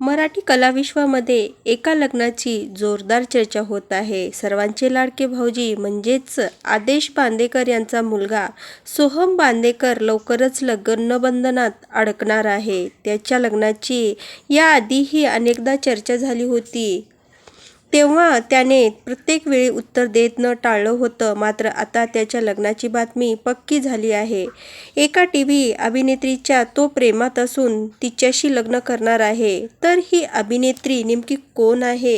मराठी कलाविश्वामध्ये एका लग्नाची जोरदार चर्चा होत आहे. सर्वांचे लाडके भाऊजी म्हणजेच आदेश बांदेकर यांचा मुलगा सोहम बांदेकर लवकरच लग्नबंधनात अडकणार आहे. त्याच्या लग्नाची याआधीही अनेकदा चर्चा झाली होती. तेव्हा त्याने प्रत्येक वेळी उत्तर देत न टाळलं होतं. मात्र आता त्याच्या लग्नाची बातमी पक्की झाली आहे. एका टी व्ही अभिनेत्रीच्या तो प्रेमात असून तिच्याशी लग्न करणार आहे. तर ही अभिनेत्री नेमकी कोण आहे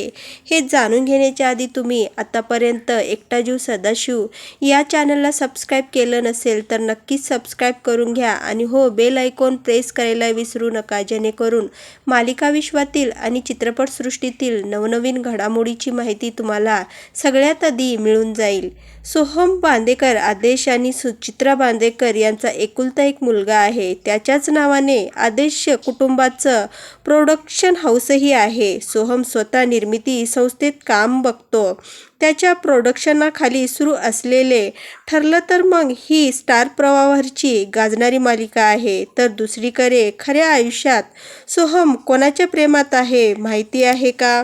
हे जाणून घेण्याच्या आधी तुम्ही आतापर्यंत एकटा जीव सदाशिव या चॅनलला सबस्क्राईब केलं नसेल तर नक्कीच सबस्क्राईब करून घ्या आणि हो बेल आयकॉन प्रेस करायला विसरू नका. जेणेकरून मालिका विश्वातील आणि चित्रपटसृष्टीतील नवनवीन आवडीची माहिती तुम्हाला सगळ्यात आधी मिळून जाईल. सोहम बांदेकर आदेश आणि सुचित्रा बांदेकर यांचा एकुलता एक मुलगा आहे. त्याच्याच नावाने आदेश कुटुंबाचं प्रोडक्शन हाऊसही आहे. सोहम स्वतः निर्मिती संस्थेत काम बघतो. त्याच्या प्रोडक्शनाखाली सुरू असलेले ठरलं तर मग ही स्टार प्रवाहावरची गाजणारी मालिका आहे. तर दुसरीकडे खऱ्या आयुष्यात सोहम कोणाच्या प्रेमात आहे? माहिती आहे का?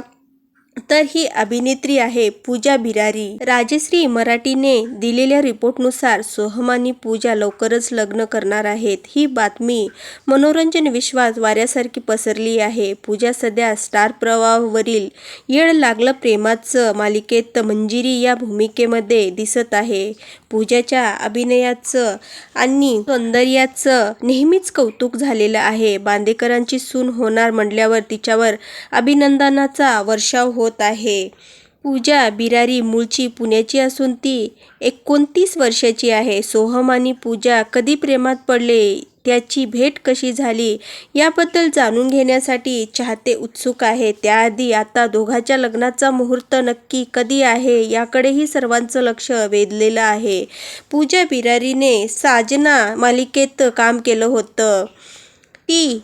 तर ही अभिनेत्री आहे पूजा बिरारी. राजश्री मराठीने दिलेल्या रिपोर्टनुसार सोहम आणि पूजा लवकरच लग्न करणार आहेत. ही बातमी मनोरंजन विश्वास वाऱ्यासारखी पसरली आहे. पूजा सध्या स्टार प्रवाहावरील येळ लागलं प्रेमाचं मालिकेत मंजिरी या भूमिकेमध्ये दिसत आहे. पूजाच्या अभिनयाचं आणि सौंदर्याचं नेहमीच कौतुक झालेलं आहे. बांदेकरांची सून होणार म्हटल्यावर तिच्यावर अभिनंदनाचा वर्षाव होत आहे. पूजा बिरारी मूळची पुण्याची असून ती एकोणतीस वर्षाची आहे. सोहम आणि पूजा कधी प्रेमात पडले त्याची भेट कशी झाली याबद्दल जाणून घेण्यासाठी चाहते उत्सुक आहे. त्याआधी आता दोघांच्या लग्नाचा मुहूर्त नक्की कधी आहे याकडेही सर्वांचं लक्ष वेधलेलं आहे. पूजा बिरारीने साजना मालिकेत काम केलं होतं. ती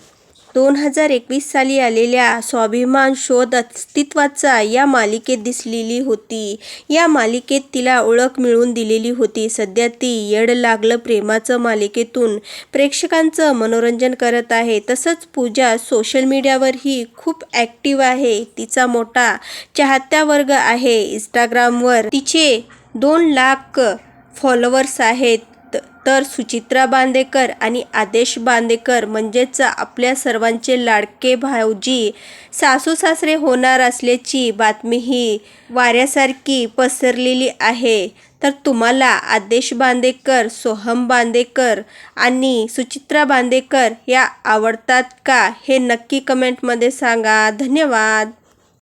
दोन हजार एकवीस साली आलेल्या स्वाभिमान शोध अस्तित्वाचा या मालिकेत दिसलेली होती. या मालिकेत तिला ओळख मिळवून दिलेली होती. सध्या ती येड लागलं प्रेमाचं मालिकेतून प्रेक्षकांचं मनोरंजन करत आहे. तसंच पूजा सोशल मीडियावरही खूप ॲक्टिव्ह आहे. तिचा मोठा चाहत्या वर्ग आहे. इंस्टाग्रामवर तिचे दोन लाख फॉलोअर्स आहेत. तर सुचित्रा बांदेकर आणि आदेश बांदेकर म्हणजेच आपल्या सर्वांचे लाडके भाऊजी सासू सासरे होणार असल्याची बातमी ही वाऱ्यासारखी पसरलेली आहे. तर तुम्हाला आदेश बांदेकर सोहम बांदेकर आणि सुचित्रा बांदेकर या आवडतात का हे नक्की कमेंटमध्ये सांगा. धन्यवाद.